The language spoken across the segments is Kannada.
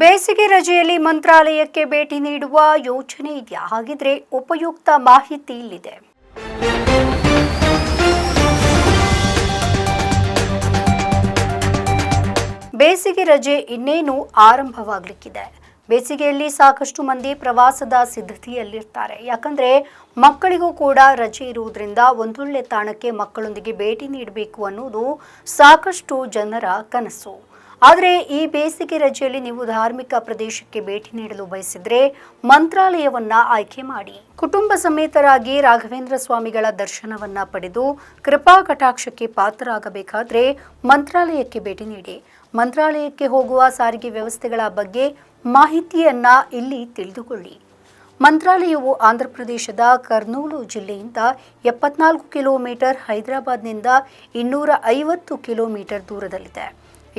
ಬೇಸಿಗೆ ರಜೆಯಲ್ಲಿ ಮಂತ್ರಾಲಯಕ್ಕೆ ಭೇಟಿ ನೀಡುವ ಯೋಚನೆ ಇದೆಯಾ? ಹಾಗಿದ್ರೆ ಉಪಯುಕ್ತ ಮಾಹಿತಿ ಇಲ್ಲಿದೆ. ಬೇಸಿಗೆ ರಜೆ ಇನ್ನೇನು ಆರಂಭವಾಗಲಿಕ್ಕಿದೆ? ಬೇಸಿಗೆಯಲ್ಲಿ ಸಾಕಷ್ಟು ಮಂದಿ ಪ್ರವಾಸದ ಸಿದ್ಧತೆಯಲ್ಲಿರ್ತಾರೆ. ಯಾಕಂದ್ರೆ ಮಕ್ಕಳಿಗೂ ಕೂಡ ರಜೆ ಇರುವುದರಿಂದ ಒಂದೊಳ್ಳೆ ತಾಣಕ್ಕೆ ಮಕ್ಕಳೊಂದಿಗೆ ಭೇಟಿ ನೀಡಬೇಕು ಅನ್ನೋದು ಸಾಕಷ್ಟು ಜನರ ಕನಸು. ಆದರೆ ಈ ಬೇಸಿಗೆ ರಜೆಯಲ್ಲಿ ನೀವು ಧಾರ್ಮಿಕ ಪ್ರದೇಶಕ್ಕೆ ಭೇಟಿ ನೀಡಲು ಬಯಸಿದರೆ ಮಂತ್ರಾಲಯವನ್ನ ಆಯ್ಕೆ ಮಾಡಿ. ಕುಟುಂಬ ಸಮೇತರಾಗಿ ರಾಘವೇಂದ್ರ ಸ್ವಾಮಿಗಳ ದರ್ಶನವನ್ನ ಪಡೆದು ಕೃಪಾ ಕಟಾಕ್ಷಕ್ಕೆ ಪಾತ್ರರಾಗಬೇಕಾದ್ರೆ ಮಂತ್ರಾಲಯಕ್ಕೆ ಭೇಟಿ ನೀಡಿ. ಮಂತ್ರಾಲಯಕ್ಕೆ ಹೋಗುವ ಸಾರಿಗೆ ವ್ಯವಸ್ಥೆಗಳ ಬಗ್ಗೆ ಮಾಹಿತಿಯನ್ನ ಇಲ್ಲಿ ತಿಳಿದುಕೊಳ್ಳಿ. ಮಂತ್ರಾಲಯವು ಆಂಧ್ರಪ್ರದೇಶದ ಕರ್ನೂಲು ಜಿಲ್ಲೆಯಿಂದ ಎಪ್ಪತ್ನಾಲ್ಕು ಕಿಲೋಮೀಟರ್ ಹೈದರಾಬಾದ್ನಿಂದ ಇನ್ನೂರ ಐವತ್ತು ಕಿಲೋಮೀಟರ್ ದೂರದಲ್ಲಿದೆ.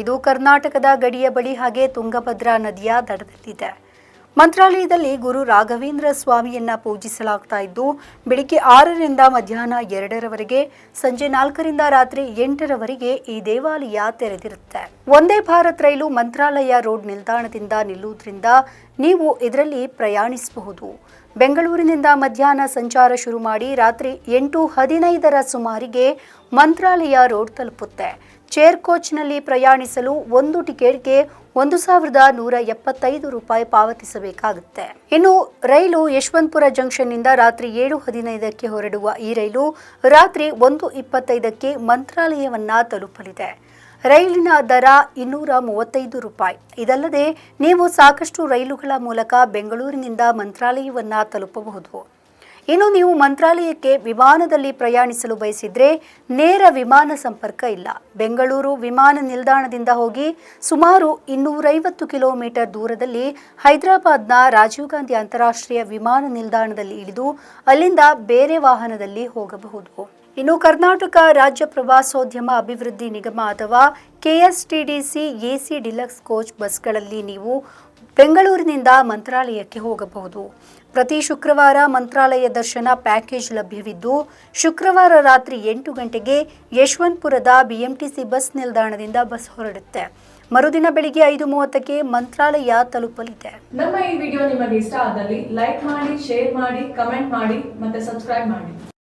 ಇದು ಕರ್ನಾಟಕದ ಗಡಿಯ ಬಳಿ ಹಾಗೆ ತುಂಗಭದ್ರಾ ನದಿಯ ದಡದಲ್ಲಿದೆ. ಮಂತ್ರಾಲಯದಲ್ಲಿ ಗುರು ರಾಘವೇಂದ್ರ ಸ್ವಾಮಿಯನ್ನ ಪೂಜಿಸಲಾಗ್ತಾ ಇದ್ದು, ಬೆಳಿಗ್ಗೆ ಆರರಿಂದ ಮಧ್ಯಾಹ್ನ ಎರಡರವರೆಗೆ, ಸಂಜೆ ನಾಲ್ಕರಿಂದ ರಾತ್ರಿ ಎಂಟರವರೆಗೆ ಈ ದೇವಾಲಯ ತೆರೆದಿರುತ್ತೆ. ಒಂದೇ ಭಾರತ್ ರೈಲು ಮಂತ್ರಾಲಯ ರೋಡ್ ನಿಲ್ದಾಣದಿಂದ ನಿಲ್ಲುವುದರಿಂದ ನೀವು ಇದರಲ್ಲಿ ಪ್ರಯಾಣಿಸಬಹುದು. ಬೆಂಗಳೂರಿನಿಂದ ಮಧ್ಯಾಹ್ನ ಸಂಚಾರ ಶುರು ಮಾಡಿ ರಾತ್ರಿ ಎಂಟು ಹದಿನೈದರ ಸುಮಾರಿಗೆ ಮಂತ್ರಾಲಯ ರೋಡ್ ತಲುಪುತ್ತೆ. ಚೇರ್ ಕೋಚ್ನಲ್ಲಿ ಪ್ರಯಾಣಿಸಲು ಒಂದು ಟಿಕೆಟ್ಗೆ ಒಂದು ಸಾವಿರದ ನೂರ ಎಪ್ಪತ್ತೈದು ರೂಪಾಯಿ ಪಾವತಿಸಬೇಕಾಗುತ್ತೆ. ಇನ್ನು ರೈಲು ಯಶವಂತಪುರ ಜಂಕ್ಷನ್ನಿಂದ ರಾತ್ರಿ ಏಳು ಹದಿನೈದಕ್ಕೆ ಹೊರಡುವ ಈ ರೈಲು ರಾತ್ರಿ ಒಂದು ಇಪ್ಪತ್ತೈದಕ್ಕೆ ಮಂತ್ರಾಲಯವನ್ನ ತಲುಪಲಿದೆ. ರೈಲಿನ ದರ ಇನ್ನೂರ ಮೂವತ್ತೈದು ರೂಪಾಯಿ. ಇದಲ್ಲದೆ, ನೀವು ಸಾಕಷ್ಟು ರೈಲುಗಳ ಮೂಲಕ ಬೆಂಗಳೂರಿನಿಂದ ಮಂತ್ರಾಲಯವನ್ನ ತಲುಪಬಹುದು. ಇನ್ನು ನೀವು ಮಂತ್ರಾಲಯಕ್ಕೆ ವಿಮಾನದಲ್ಲಿ ಪ್ರಯಾಣಿಸಲು ಬಯಸಿದ್ರೆ ನೇರ ವಿಮಾನ ಸಂಪರ್ಕ ಇಲ್ಲ. ಬೆಂಗಳೂರು ವಿಮಾನ ನಿಲ್ದಾಣದಿಂದ ಹೋಗಿ ಸುಮಾರು ಇನ್ನೂರೈವತ್ತು ಕಿಲೋಮೀಟರ್ ದೂರದಲ್ಲಿ ಹೈದರಾಬಾದ್ನ ರಾಜೀವ್ ಗಾಂಧಿ ಅಂತಾರಾಷ್ಟ್ರೀಯ ವಿಮಾನ ನಿಲ್ದಾಣದಲ್ಲಿ ಇಳಿದು ಅಲ್ಲಿಂದ ಬೇರೆ ವಾಹನದಲ್ಲಿ ಹೋಗಬಹುದು. ಇನ್ನು ಕರ್ನಾಟಕ ರಾಜ್ಯ ಪ್ರವಾಸೋದ್ಯಮ ಅಭಿವೃದ್ಧಿ ನಿಗಮ ಅಥವಾ ಕೆಎಸ್ಟಿಡಿಸಿ ಎಸಿ ಡಿಲಕ್ಸ್ ಕೋಚ್ ಬಸ್ಗಳಲ್ಲಿ ನೀವು ಬೆಂಗಳೂರಿನಿಂದ ಮಂತ್ರಾಲಯಕ್ಕೆ ಹೋಗಬಹುದು. ಪ್ರತಿ ಶುಕ್ರವಾರ ಮಂತ್ರಾಲಯ ದರ್ಶನ ಪ್ಯಾಕೇಜ್ ಲಭ್ಯವಿದ್ದು, ಶುಕ್ರವಾರ ರಾತ್ರಿ ಎಂಟು ಗಂಟೆಗೆ ಯಶವಂತಪುರದ ಬಿಎಂಟಿಸಿ ಬಸ್ ನಿಲ್ದಾಣದಿಂದ ಬಸ್ ಹೊರಡುತ್ತೆ. ಮರುದಿನ ಬೆಳಿಗ್ಗೆ ಐದು ಮೂವತ್ತಕ್ಕೆ ಮಂತ್ರಾಲಯ ತಲುಪಲಿದೆ. ನಮ್ಮ ಈ ವಿಡಿಯೋ ನಿಮಗೆ ಇಷ್ಟ ಆದಲ್ಲಿ ಲೈಕ್ ಮಾಡಿ, ಶೇರ್ ಮಾಡಿ, ಕಮೆಂಟ್ ಮಾಡಿ ಮತ್ತೆ ಸಬ್ಸ್ಕ್ರೈಬ್ ಮಾಡಿ.